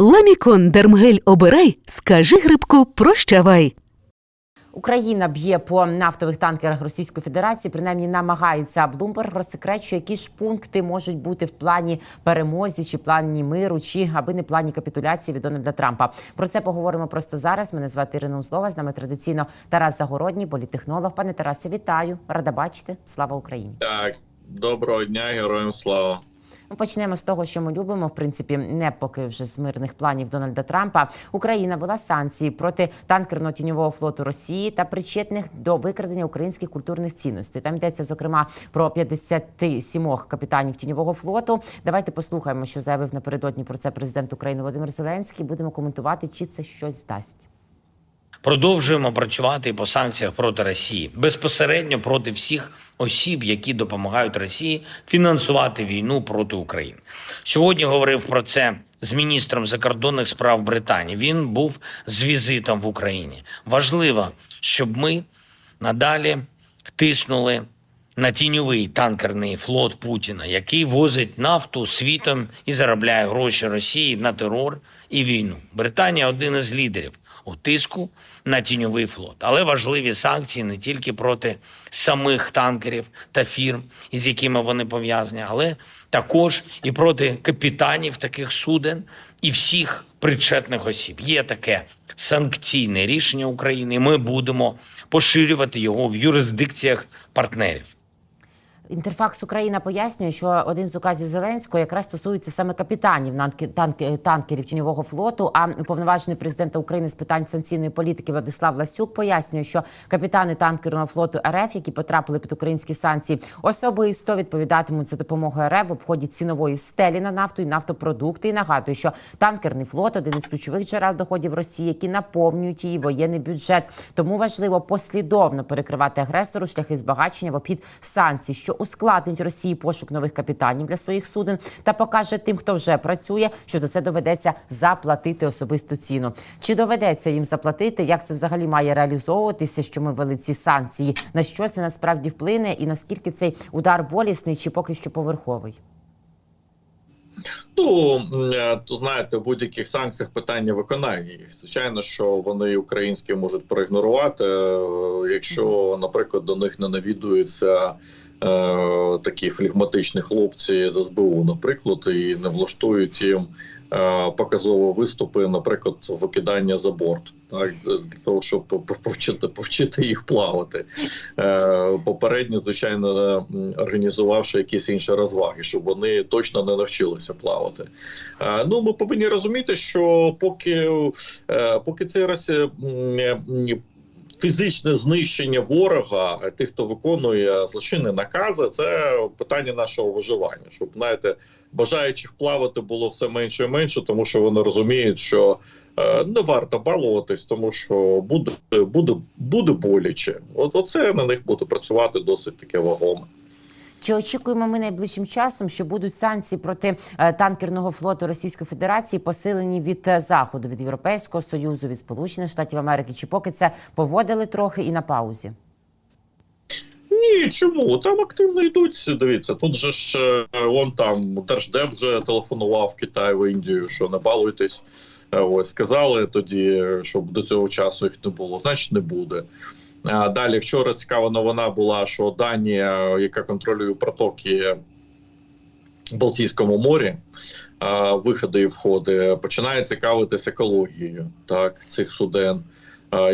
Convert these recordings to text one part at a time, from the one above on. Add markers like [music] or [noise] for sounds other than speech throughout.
Ламікон Дермгель обирай, скажи грибку прощавай. Україна б'є по нафтових танкерах Російської Федерації, принаймні намагається. Блумберг розсекречує, які ж пункти можуть бути в плані перемозі, чи плані миру, чи аби не плані капітуляції від Дональда Трампа. Про це поговоримо просто зараз. Мене звати Ірина Узлова. З нами традиційно Тарас Загородній, політехнолог. Пане Тарасе, вітаю! Рада бачити. Слава Україні! Так, доброго дня, героям слава. Почнемо з того, що ми любимо, в принципі, не поки вже з мирних планів Дональда Трампа. Україна вела санкції проти танкерного тіньового флоту Росії та причетних до викрадення українських культурних цінностей. Там йдеться зокрема про 57 капітанів тіньового флоту. Давайте послухаємо, що заявив напередодні про це президент України Володимир Зеленський. Будемо коментувати, чи це щось дасть. Продовжуємо працювати по санкціях проти Росії безпосередньо проти всіх осіб, які допомагають Росії фінансувати війну проти України. Сьогодні говорив про це з міністром закордонних справ Британії. Він був з візитом в Україні. Важливо, щоб ми надалі тиснули на тіньовий танкерний флот Путіна, який возить нафту світом і заробляє гроші Росії на терор і війну. Британія один із лідерів у тиску на тіньовий флот. Але важливі санкції не тільки проти самих танкерів та фірм, із якими вони пов'язані, але також і проти капітанів таких суден і всіх причетних осіб. Є таке санкційне рішення України. і Ми будемо поширювати його в юрисдикціях партнерів. Інтерфакс Україна пояснює, що один з указів Зеленського якраз стосується саме капітанів танкерів тіньового флоту. А уповноважений президента України з питань санкційної політики Владислав Ласюк пояснює, що капітани танкерного флоту РФ, які потрапили під українські санкції, особисто відповідатимуть за допомогою РФ в обході цінової стелі на нафту і нафтопродукти. І нагадує, що танкерний флот один із ключових джерел доходів Росії, які наповнюють її воєнний бюджет. Тому важливо послідовно перекривати агресору шляхи збагачення в обхід санкцій, що ускладнить Росії пошук нових капітанів для своїх суден та покаже тим, хто вже працює, що за це доведеться заплатити особисту ціну. Чи доведеться їм заплатити? Як це взагалі має реалізовуватися? Що ми ввели ці санкції? На що це насправді вплине, і наскільки цей удар болісний, чи поки що поверховий? Ну е, то знаєте, в будь-яких санкціях питання виконання їх. Звичайно, що вони українські можуть проігнорувати, е, якщо, наприклад, до них не навідуються. Е, Такі флегматичні хлопці з СБУ, наприклад, і не влаштують їм е, показові виступи, наприклад, викидання за борт, так для того, щоб пов- повчити, повчити їх плавати. Е, Попередньо, звичайно, організувавши якісь інші розваги, щоб вони точно не навчилися плавати. Ну, ми повинні розуміти, що поки, поки це фізичне знищення ворога, тих, хто виконує злочинні накази, це питання нашого виживання. Щоб знаєте, бажаючих плавати було все менше і менше, тому що вони розуміють, що е, не варто балуватись, тому що буде буде буде боляче. От оце на них буде працювати досить таке вагоме. Чи очікуємо ми найближчим часом, що будуть санкції проти е, танкерного флоту Російської Федерації посилені від е, заходу, від Європейського союзу, від Сполучених Штатів Америки? Чи поки це поводили трохи і на паузі? Ні, чому? Там активно йдуть. Дивіться, тут же ж е, вон там Держдеп вже телефонував Китай в Індію, що не балуйтесь. Е, Ось сказали тоді, щоб до цього часу їх не було, значить не буде. Далі вчора цікава новина була, що Данія, яка контролює протоки в Балтійському морі, виходи і входи, починає цікавитися екологією так, цих суден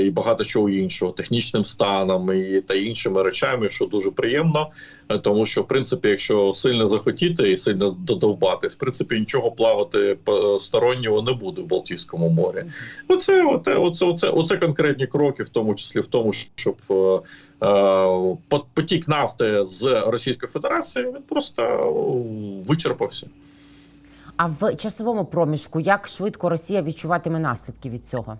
і багато чого іншого, технічним станом і та іншими речами, що дуже приємно, е, тому що в принципі, якщо сильно захотіти і сильно додовбатись, в принципі, нічого плавати по- стороннього не буде в Балтійському морі. Оце, оце, оце, оце, оце конкретні кроки, в тому числі в тому, щоб е, е, потік нафти з Російської Федерації він просто е, вичерпався. А в часовому проміжку як швидко Росія відчуватиме наслідки від цього?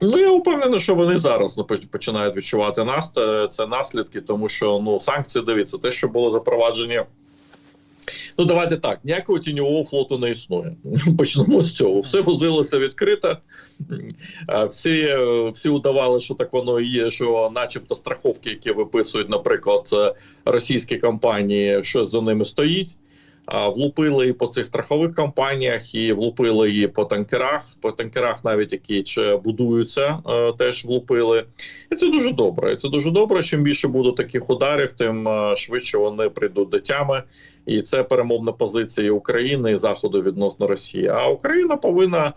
Ну я впевнений, що вони зараз починають відчувати нас це наслідки, тому що ну санкції дивіться, те, що було запроваджені. Ну, давайте так, ніякого тіньового флоту не існує. [laughs] Почнемо з цього. Все возилося відкрито. Е, Всі, е, всі удавали, що так воно і є, що, начебто, страховки, які виписують, наприклад, е, російські компанії, що за ними стоїть. Влупили і по цих страхових компаніях, і влупили і по танкерах. По танкерах, навіть які чи будуються, е, теж влупили. І це дуже добре. І це дуже добре. Чим більше буде таких ударів, тим е, швидше вони прийдуть до тями. І це перемовна позиція України і Заходу відносно Росії. А Україна повинна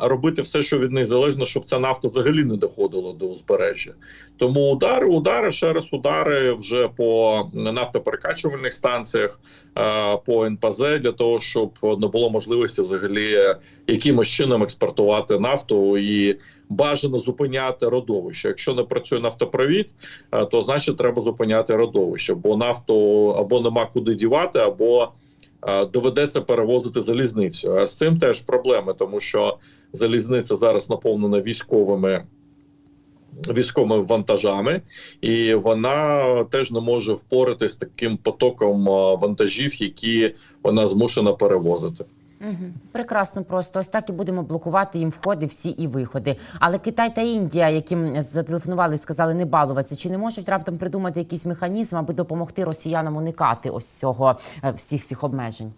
робити все, що від них залежно, щоб ця нафта взагалі не доходила до узбережжя. Тому удари, удари, ще раз удари вже по нафтоперекачувальних станціях, е, по НПЗ для того, щоб не було можливості взагалі якимось чином експортувати нафту і бажано зупиняти родовище. Якщо не працює нафтопровід, е, то значить треба зупиняти родовище, бо нафту або нема куди дівати, або е, доведеться перевозити залізницю. А з цим теж проблеми, тому що залізниця зараз наповнена військовими. Військовими вантажами, і вона теж не може впоратись з таким потоком е, вантажів, які вона змушена перевозити. Угу. Прекрасно, просто ось так і будемо блокувати їм входи, всі і виходи. Але Китай та Індія, яким зателефонували, сказали не балуватися, чи не можуть раптом придумати якийсь механізм, аби допомогти росіянам уникати ось цього е, всіх цих обмежень?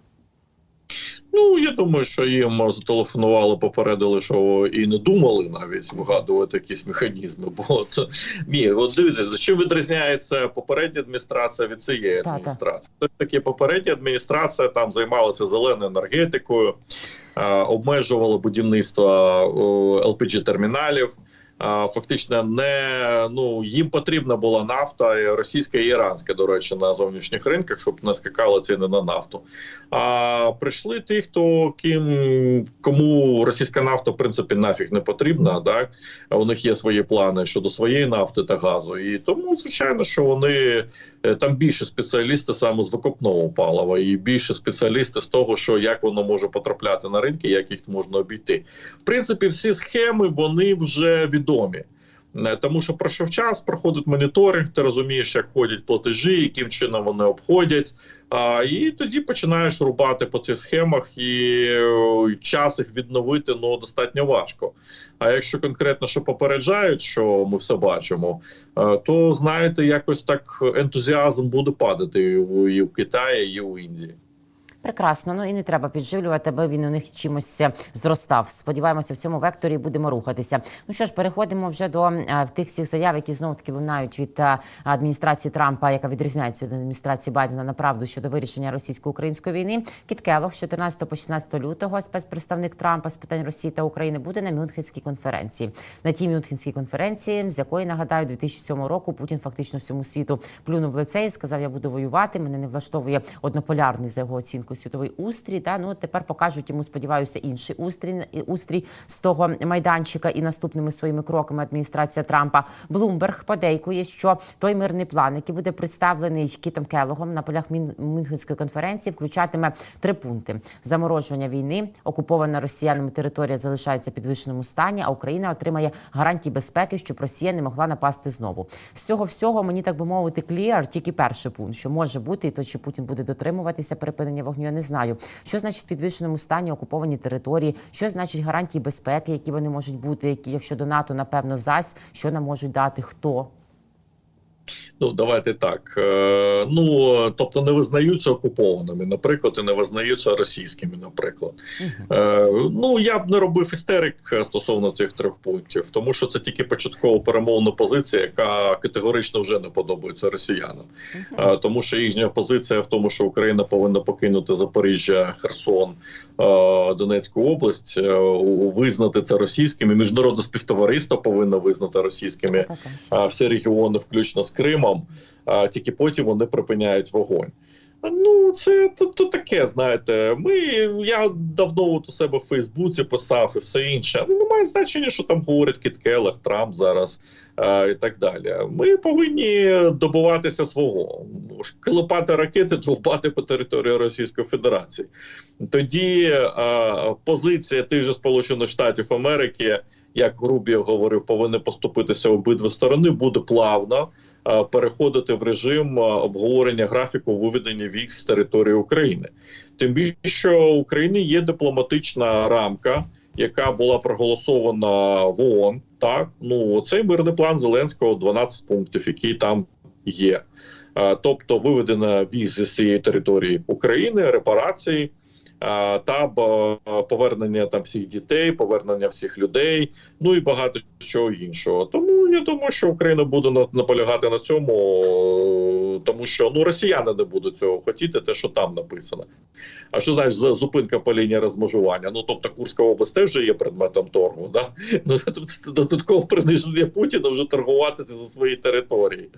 Ну я думаю, що їм зателефонували, попередили, що і не думали навіть вигадувати якісь механізми. Бо це ні, от дивіться, чим відрізняється попередня адміністрація від цієї адміністрації. Це таки попередня адміністрація там займалася зеленою енергетикою, е, обмежувала будівництво ЛПГ терміналів. Фактично, не ну їм потрібна була нафта російська і іранська, до речі, на зовнішніх ринках, щоб не скакали ціни на нафту. А прийшли ті, хто ким кому російська нафта в принципі нафіг не потрібна. Так у них є свої плани щодо своєї нафти та газу, і тому звичайно, що вони е, там більше спеціалісти саме з викопного палива, і більше спеціалісти з того, що як воно може потрапляти на ринки, як їх можна обійти. В принципі, всі схеми вони вже відомі. Е, Тому що пройшов час, проходить моніторинг, ти розумієш, як ходять платежі, яким чином вони обходять. А, і тоді починаєш рубати по цих схемах, і е, час їх відновити ну достатньо важко. А якщо конкретно що попереджають, що ми все бачимо, е, то знаєте, якось так ентузіазм буде падати і в, і в Китаї, і в Індії. Прекрасно, ну і не треба підживлювати, аби він у них чимось е, зростав. Сподіваємося, в цьому векторі будемо рухатися. Ну що ж, переходимо вже до е, тих всіх заяв, які знову таки лунають від е, адміністрації Трампа, яка відрізняється від адміністрації Байдена на правду щодо вирішення російсько-української війни. Кіт Келлог з 14 по 16 лютого, спецпредставник Трампа з питань Росії та України, буде на Мюнхенській конференції. На тій Мюнхенській конференції, з якої нагадаю, 2007 року Путін фактично всьому світу плюнув в лице і сказав: Я буду воювати. Мене не влаштовує однополярний за його оцінкою світовий устрій. Та ну тепер покажуть йому, сподіваюся, інший устрій устрій з того майданчика і наступними своїми кроками адміністрація Трампа. Блумберг подейкує, що той мирний план, який буде представлений Кітом Келогом на полях Мюнхенської конференції, включатиме три пункти: заморожування війни, окупована росіянами територія залишається в підвищеному стані, а Україна отримає гарантії безпеки, щоб Росія не могла напасти знову. З цього всього мені так би мовити, кліар тільки перший пункт, що може бути, і то чи Путін буде дотримуватися припинення вогню, я не знаю. Що значить в підвищеному стані окуповані території? Що значить гарантії безпеки, які вони можуть бути, які якщо до НАТО, напевно, зась, що нам можуть дати хто? Ну давайте так. Е, ну тобто не визнаються окупованими, наприклад, і не визнаються російськими, наприклад. Е, ну я б не робив істерик стосовно цих трьох пунктів, тому що це тільки початкова перемовна позиція, яка категорично вже не подобається росіянам. Е, тому що їхня позиція в тому, що Україна повинна покинути Запоріжжя, Херсон, е, Донецьку область, е, визнати це російськими. Міжнародне співтовариство повинно визнати російськими а, всі регіони, включно з Кримом, а, тільки потім вони припиняють вогонь. Ну, це то, то таке, знаєте. Ми я давно от у себе в Фейсбуці писав і все інше. Ну, немає значення, що там говорять Кіт Келлог, Трамп зараз а, і так далі. Ми повинні добуватися свого, клепати ракети, довбати по території Російської Федерації. Тоді а, позиція тих же Сполучених Штатів Америки як Рубіо говорив, повинні поступитися обидві сторони, буде плавно е, переходити в режим е, обговорення графіку виведення військ з території України. Тим більше, що у України є дипломатична рамка, яка була проголосована в ООН. Так, ну цей мирний план Зеленського 12 пунктів, який там є. Е, тобто виведена віз зі всієї території України, репарації. Та повернення там всіх дітей, повернення всіх людей, ну і багато чого іншого. Тому я думаю, що Україна буде на- наполягати на цьому, тому що ну росіяни не будуть цього хотіти, те, що там написано. А що знаєш, зупинка по лінії розмежування? Ну тобто Курська область теж вже є предметом торгу. Да? Ну [laughs] тут додатково приниження Путіна вже торгуватися за свої території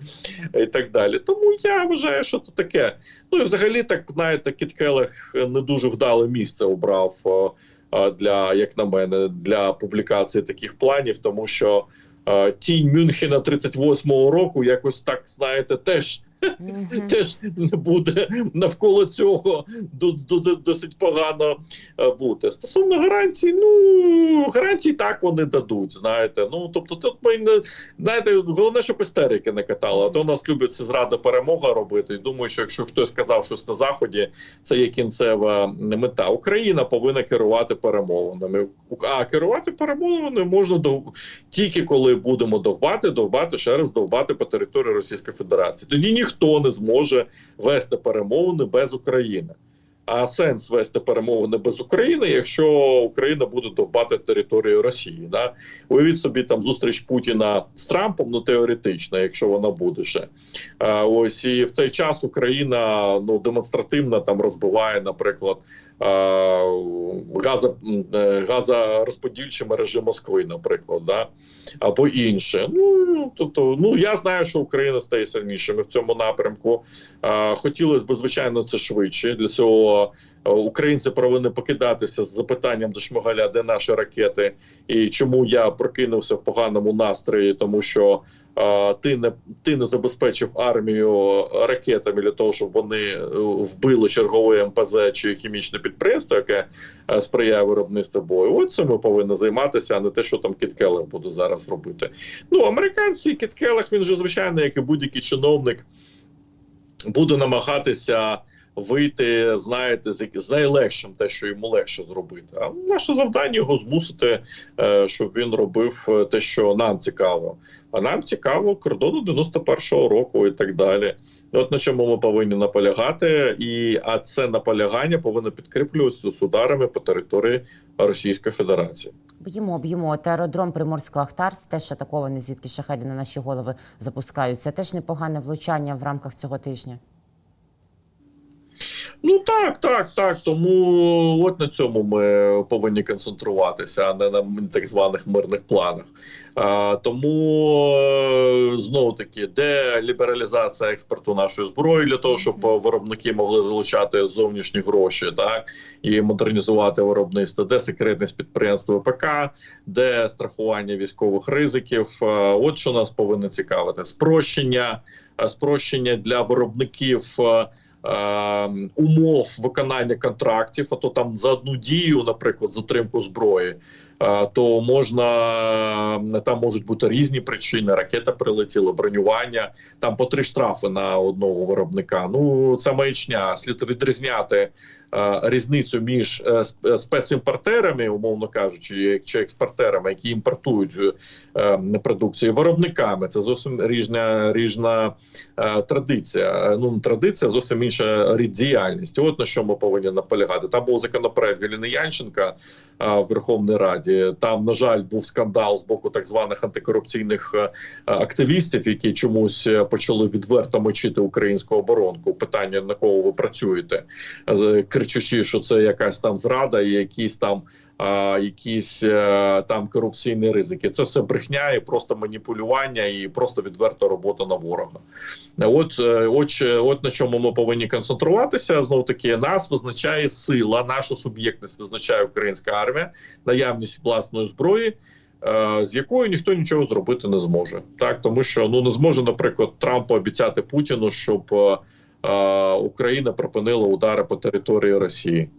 і так далі. Тому я вважаю, що це таке. Ну і взагалі, так знаєте, Кіт Келех не дуже вдале місце обрав е, е, для, як на мене, для публікації таких планів, тому що е, тінь Мюнхена 38-го року якось так знаєте, теж. Теж не буде навколо цього до, до, до- досить погано е, бути. Стосовно гарантій, ну гарантій так вони дадуть. Знаєте, ну тобто, тут ми не знаєте, головне, щоб істерики не катали. А то у нас люблять зрада перемога робити. І думаю, що якщо хтось сказав щось на заході, це є кінцева мета. Україна повинна керувати перемовинами. А керувати перемовинами можна до тільки коли будемо довбати, довбати ще раз довбати по території Російської Федерації. Тоді ніхто не зможе вести перемовини без України. А сенс вести перемовини без України, якщо Україна буде довбати територію Росії. Да? Уявіть собі там зустріч Путіна з Трампом, ну теоретично, якщо вона буде ще. А, ось і в цей час Україна ну демонстративно там розбиває, наприклад, газо, е, газорозподільчі мережі Москви, наприклад, да? або інше. Ну тобто, ну я знаю, що Україна стає сильнішими в цьому напрямку. Хотілося б, звичайно, це швидше. Для цього е, українці повинні покидатися з запитанням до Шмигаля, де наші ракети, і чому я прокинувся в поганому настрої, тому що ти не ти не забезпечив армію ракетами для того, щоб вони е, вбили чергове МПЗ чи хімічне підприємство, яке е, сприяє виробництву бою. От це ми повинні займатися, а не те, що там Кіт Келлер буде зараз робити. Ну, американці Кіт Келлер, він же звичайно, як і будь-який чиновник, буде намагатися вийти, знаєте, з, з найлегшим, те, що йому легше зробити. А наше завдання його змусити, е, щоб він робив е, те, що нам цікаво. А нам цікаво кордону 91-го року і так далі. От на чому ми повинні наполягати, і а це наполягання повинно підкріплюватися з ударами по території Російської Федерації. Б'ємо, б'ємо. От аеродром Приморського Ахтарс теж атакований, звідки шахеди на наші голови запускаються. Теж непогане влучання в рамках цього тижня. Ну так, так, так. Тому от на цьому ми повинні концентруватися, а не на так званих мирних планах. А, тому знову таки, де лібералізація експорту нашої зброї для того, щоб е, виробники могли залучати зовнішні гроші, так і модернізувати виробництво, де секретність підприємства ВПК, де страхування військових ризиків. От що нас повинно цікавити: спрощення, е, спрощення для виробників. Е, е, умов виконання контрактів, а то там за одну дію, наприклад, затримку зброї, то можна е, там можуть бути різні причини. Ракета прилетіла, бронювання, там по три штрафи на одного виробника. Ну це маячня. Слід відрізняти е, різницю між е, спецімпортерами, умовно кажучи, чи експортерами, які імпортують е, продукцію, виробниками. Це зовсім різна різна е, традиція. Е, Ну традиція, зовсім інша рід діяльності. От на що ми повинні наполягати. Там був законопроект Галини Янченка е, в Верховній Раді. Там, на жаль, був скандал з боку так званих антикорупційних е, активістів, які чомусь е, почали відверто мочити українську оборонку. Питання на кого ви працюєте, З- кричучи, що це якась там зрада і якісь там. Якісь е, там корупційні ризики. Це все брехня і просто маніпулювання, і просто відверта робота на ворога. От, е, от, е, от на чому ми повинні концентруватися. Знов таки нас визначає сила, нашу суб'єктність визначає українська армія, наявність власної зброї. З якою ніхто нічого зробити не зможе, так тому що ну не зможе, наприклад, Трамп пообіцяти Путіну, щоб е, Україна припинила удари по території Росії.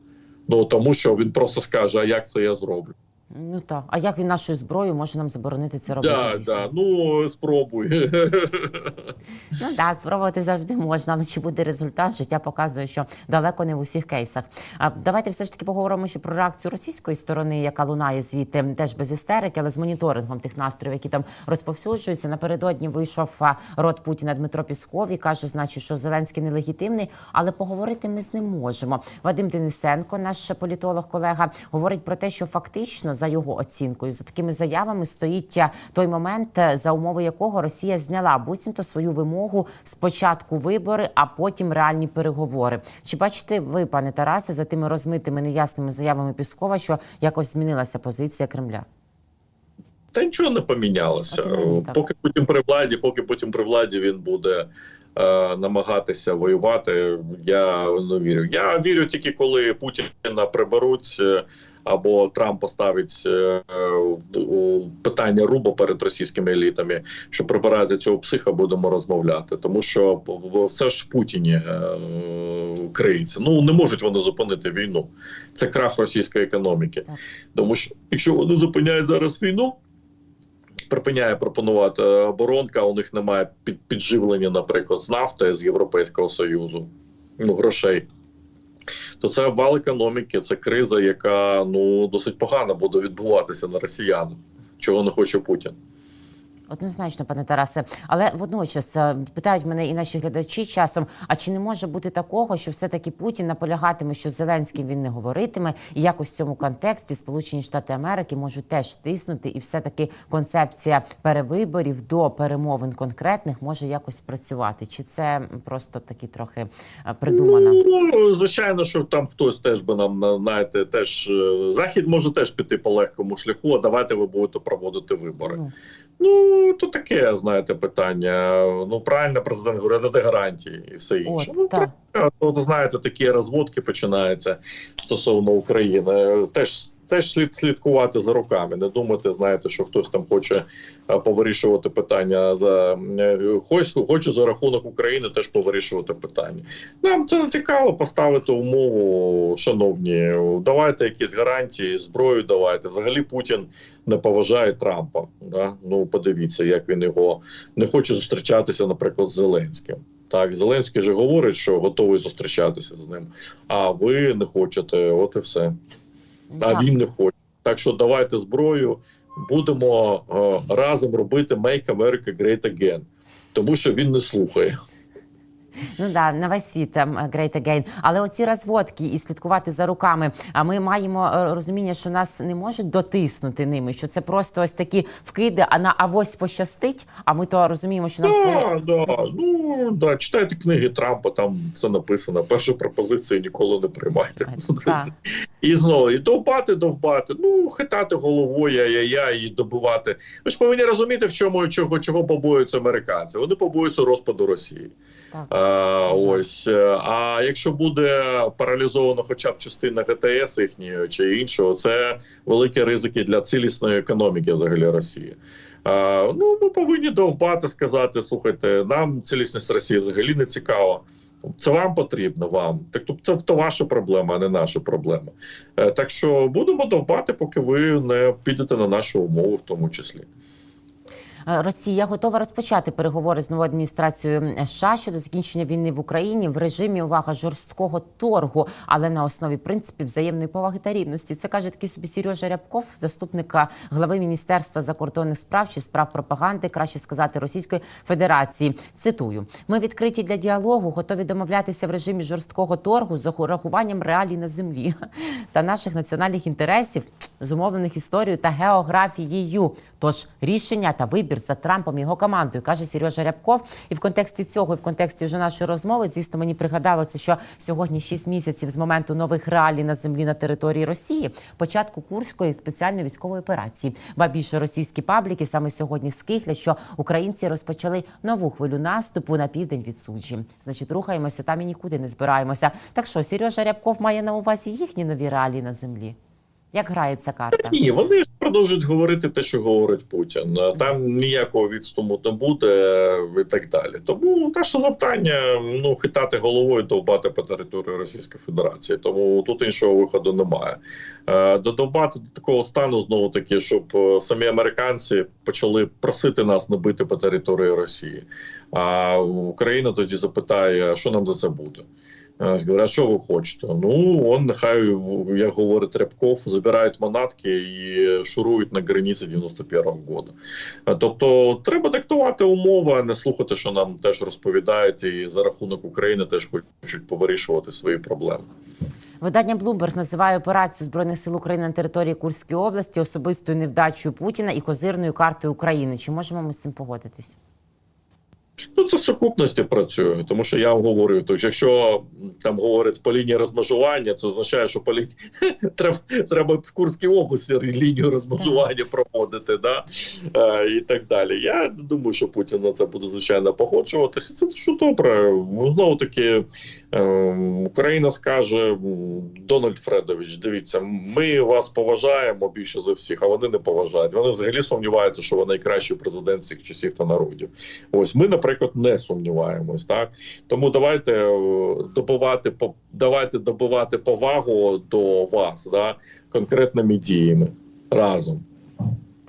Ну тому що він просто скаже: а як це я зроблю? Ну так. А як він нашою зброєю може нам заборонити це робити? Да, дійсно? да. Ну спробуй. Ну да, спробувати завжди можна, але чи буде результат? Життя показує, що далеко не в усіх кейсах. А давайте все ж таки поговоримо ще про реакцію російської сторони, яка лунає звідти теж без істерики, але з моніторингом тих настроїв, які там розповсюджуються. Напередодні вийшов рот Путіна Дмитро Пісков і каже, значить, що Зеленський нелегітимний, але поговорити ми з ним можемо. Вадим Денисенко, наш політолог, колега, говорить про те, що фактично за його оцінкою, за такими заявами стоїть той момент, е, за умови якого Росія зняла буцімто свою вимогу спочатку вибори, а потім реальні переговори. Чи бачите ви, пане Тарасе, за тими розмитими неясними заявами Піскова, що якось змінилася позиція Кремля? Та нічого не помінялося. Поки Путін при владі, поки Путін при владі він буде е, намагатися воювати. Я не вірю. Я вірю тільки коли Путіна приберуть. е, Або Трамп поставить е, питання руба перед російськими елітами, що прибирати цього психа, будемо розмовляти, тому що все ж в Путіні е, криється. Ну не можуть вони зупинити війну. Це крах російської економіки, тому що якщо вони зупиняють зараз війну, припиняє пропонувати оборонка. У них немає під, підживлення, наприклад, з нафти з Європейського союзу, ну грошей. То це обвал економіки, це криза, яка ну досить погано буде відбуватися на росіян, чого не хоче Путін. Однозначно, пане Тарасе, але водночас е, питають мене і наші глядачі часом: а чи не може бути такого, що все-таки Путін наполягатиме, що з Зеленським він не говоритиме, і якось в цьому контексті Сполучені Штати Америки можуть теж тиснути, і все-таки концепція перевиборів до перемовин конкретних може якось працювати? Чи це просто такі трохи е, придумано? Ну, звичайно, що там хтось теж би нам на- знаєте, теж е, захід може теж піти по легкому шляху. А давайте ви будете проводити вибори. Ну, Ну то таке, знаєте, питання. Ну правильно, президент говорить, дати гарантії і все інше. от, ну, так. то, знаєте, такі розводки починаються стосовно України. Теж теж слід слідкувати за руками. Не думати, знаєте, що хтось там хоче е, повирішувати питання за е, хоч, хоче за рахунок України теж повирішувати питання. Нам це цікаво поставити умову, шановні. Давайте якісь гарантії, зброю давайте. Взагалі Путін не поважає Трампа. Да? Ну подивіться, як він його не хоче зустрічатися, наприклад, з Зеленським. Так, Зеленський же говорить, що готовий зустрічатися з ним. А ви не хочете, от і все. А він не хоче. Так що давайте зброю, будемо е, разом робити Make America Great Again. Тому що він не слухає. Ну да, на весь світ ем, Great Again. Але оці розводки і слідкувати за руками. А ми маємо е, розуміння, що нас не можуть дотиснути ними, що це просто ось такі вкиди, а на авось пощастить. А ми то розуміємо, що нам своє Да, да, ну да, читайте книги Трампа, там все написано. Першу пропозицію ніколи не приймайте. [laughs] Так. І знову і довбати, довбати, ну хитати головою, ай-яй-яй, і добивати. Ви ж повинні розуміти, в чому чого, чого побоюються американці. Вони побоюються розпаду Росії. А, ось е, а якщо буде паралізовано хоча б частина ГТС їхньої чи іншого, це великі ризики для цілісної економіки взагалі Росії. А, ну ми повинні довбати сказати: слухайте, нам цілісність Росії взагалі не цікаво. Це вам потрібно вам. Так тобто це то ваша проблема, а не наша проблема. Е, Так що будемо довбати, поки ви не підете на нашу умову, в тому числі. Е, Росія готова розпочати переговори з новою адміністрацією США щодо закінчення війни в Україні в режимі увага жорсткого торгу, але на основі принципів взаємної поваги та рівності. Це каже такий собі Сережа Рябков, заступника глави міністерства закордонних справ чи справ пропаганди, краще сказати Російської Федерації. Цитую: ми відкриті для діалогу, готові домовлятися в режимі жорсткого торгу з урахуванням реалій на землі [laughs] та наших національних інтересів, зумовлених історією та географією. Тож рішення та вибір за Трампом і його командою, каже Сережа Рябков. І в контексті цього, і в контексті вже нашої розмови, звісно, мені пригадалося, що сьогодні 6 місяців з моменту нових реалій на землі на території Росії, початку курської спеціальної військової операції. Ба більше російські пабліки саме сьогодні скихлять, що українці розпочали нову хвилю наступу на південь від суджі. Значить, рухаємося там і нікуди не збираємося. Так що Сережа Рябков має на увазі їхні нові реалії на землі. Як грає ця карта? Ні, вони ж продовжують говорити те, що говорить Путін. Там ніякого відступу не буде і так далі. Тому наше завдання ну хитати головою, довбати по території Російської Федерації. Тому тут іншого виходу немає. Е, Додовбати до такого стану знову таки, щоб е, самі американці почали просити нас не бити по території Росії. А Україна тоді запитає, що нам за це буде. Е, Говорять, що ви хочете? Ну, он нехай, як говорить Рябков, забирають манатки і шурують на границі 91-го року. Е, Тобто, треба диктувати умови, а не слухати, що нам теж розповідають, і за рахунок України теж хочуть повирішувати свої проблеми. Видання Bloomberg називає операцію збройних сил України на території Курської області особистою невдачею Путіна і козирною картою України. Чи можемо ми з цим погодитись? Ну, це в сукупності працює, тому що я вам говорю, то якщо там говорять по лінії розмежування, це означає, що по лінії [laughs] треба, треба в Курській області лінію розмежування проводити, да? е, і так далі. Я думаю, що Путін на це буде звичайно погоджуватися. Це дуже добре. Ну, знову таки, е, Україна скаже: Дональд Фредович, дивіться, ми вас поважаємо більше за всіх, а вони не поважають. Вони взагалі сумніваються, що ви найкращий президент всіх часів та народів. Ось ми, наприклад, не сумніваємось, так тому давайте е, добувати давайте добувати повагу до вас, да, конкретними діями разом.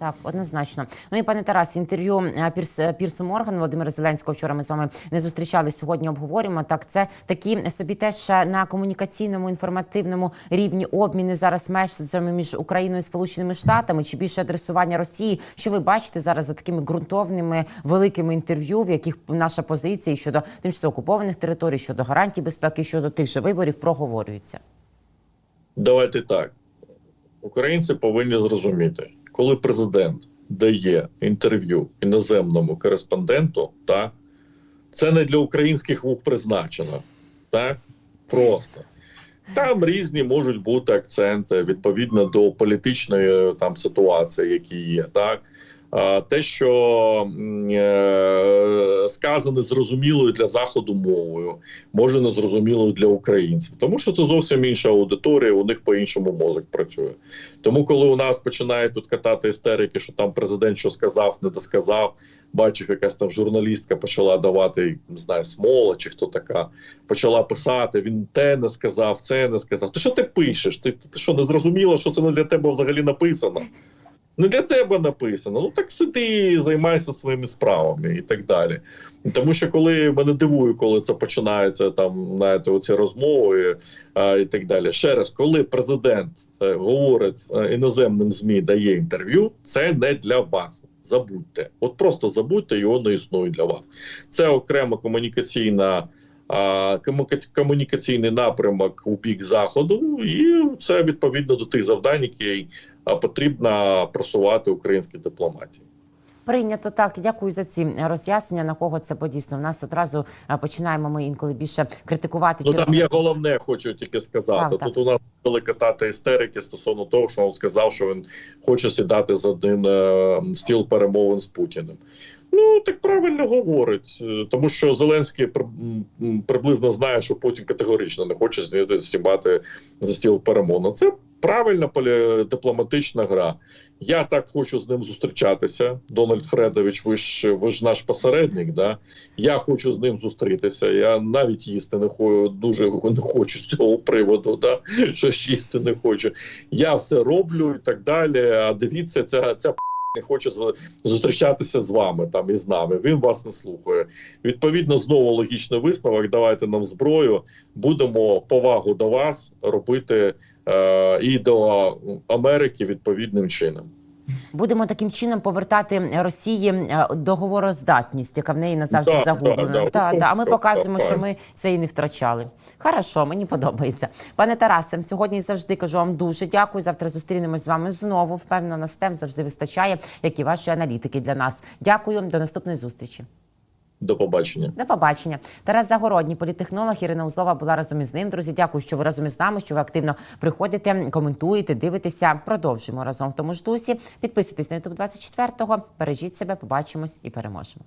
Так, однозначно. Ну і пане Тарас, інтерв'ю е, Пірс е, Пірсу Моргану Володимира Зеленського. Вчора ми з вами не зустрічались. Сьогодні обговорюємо. Так, це такі собі теж е, на комунікаційному інформативному рівні обміни зараз меседжами між Україною і Сполученими Штатами чи більше адресування Росії. Що ви бачите зараз за такими ґрунтовними великими інтерв'ю, в яких наша позиція щодо тимчасово окупованих територій, щодо гарантій безпеки, щодо тих же виборів проговорюється? Давайте так. Українці повинні зрозуміти, коли президент дає інтерв'ю іноземному кореспонденту, так, це не для українських вух призначено. Так? Просто. Там різні можуть бути акценти відповідно до політичної там ситуації, які є. Так? Те, що е, сказане зрозумілою для заходу мовою, може не зрозумілою для українців, тому що це зовсім інша аудиторія, у них по-іншому мозок працює. Тому, коли у нас починають тут катати істерики, що там президент що сказав, не досказав, бачив, якась там журналістка почала давати, не знаю, смола чи хто така, почала писати. Він те не сказав, це не сказав. Ти що ти пишеш? Ти, ти що не зрозуміло, що це не для тебе взагалі написано? Не для тебе написано. Ну так сиди, займайся своїми справами і так далі. Тому що коли мене дивує, коли це починається там, знаєте, оці розмови а, і так далі. Ще раз, коли президент е, говорить е, іноземним змі, дає інтерв'ю, це не для вас. Забудьте, от просто забудьте, його не існує для вас. Це окрема комунікаційна. а, Комунікаційний напрямок у бік заходу, і це відповідно до тих завдань, які а, потрібно просувати українській дипломатії. Прийнято так. Дякую за ці роз'яснення. На кого це подійсно? В нас одразу е, починаємо ми інколи більше критикувати Ну через там є головне, хочу тільки сказати. Так, так. Тут у нас почали катати істерики стосовно того, що він сказав, що він хоче сідати за один е, стіл перемовин з Путіним. Ну так правильно говорить, Е, тому що Зеленський при- приблизно знає, що Путін категорично не хоче зняти сібати за стіл перемовин. Це правильна дипломатична гра. Я так хочу з ним зустрічатися. Дональд Фредович, ви ж ви ж наш посередник. Да? Я хочу з ним зустрітися. Я навіть їсти не хочу, дуже не хочу з цього приводу. Да? Що ж їсти не хочу. Я все роблю і так далі. А дивіться, ця ця не хоче зустрічатися з вами там і з нами. Він вас не слухає. Відповідно, знову логічний висновок. Давайте нам зброю. Будемо повагу до вас робити е, і до Америки відповідним чином. Будемо таким чином повертати Росії е, договороздатність, яка в неї назавжди Да, загублена. да, да. Та, та. А ми показуємо, що ми це і не втрачали. Хорошо, мені подобається. Пане Тарасе, сьогодні і завжди кажу вам дуже дякую. Завтра зустрінемось з вами знову. Впевнено, нас тем завжди вистачає, як і ваші аналітики для нас. Дякую, до наступної зустрічі. До побачення. До побачення. Тарас Загородній, політехнолог Ірина Узлова була разом із ним. Друзі, дякую, що ви разом із нами, що ви активно приходите, коментуєте, дивитеся. Продовжуємо разом в тому ж дусі. Підписуйтесь на YouTube 24-го. Бережіть себе, побачимось і переможемо.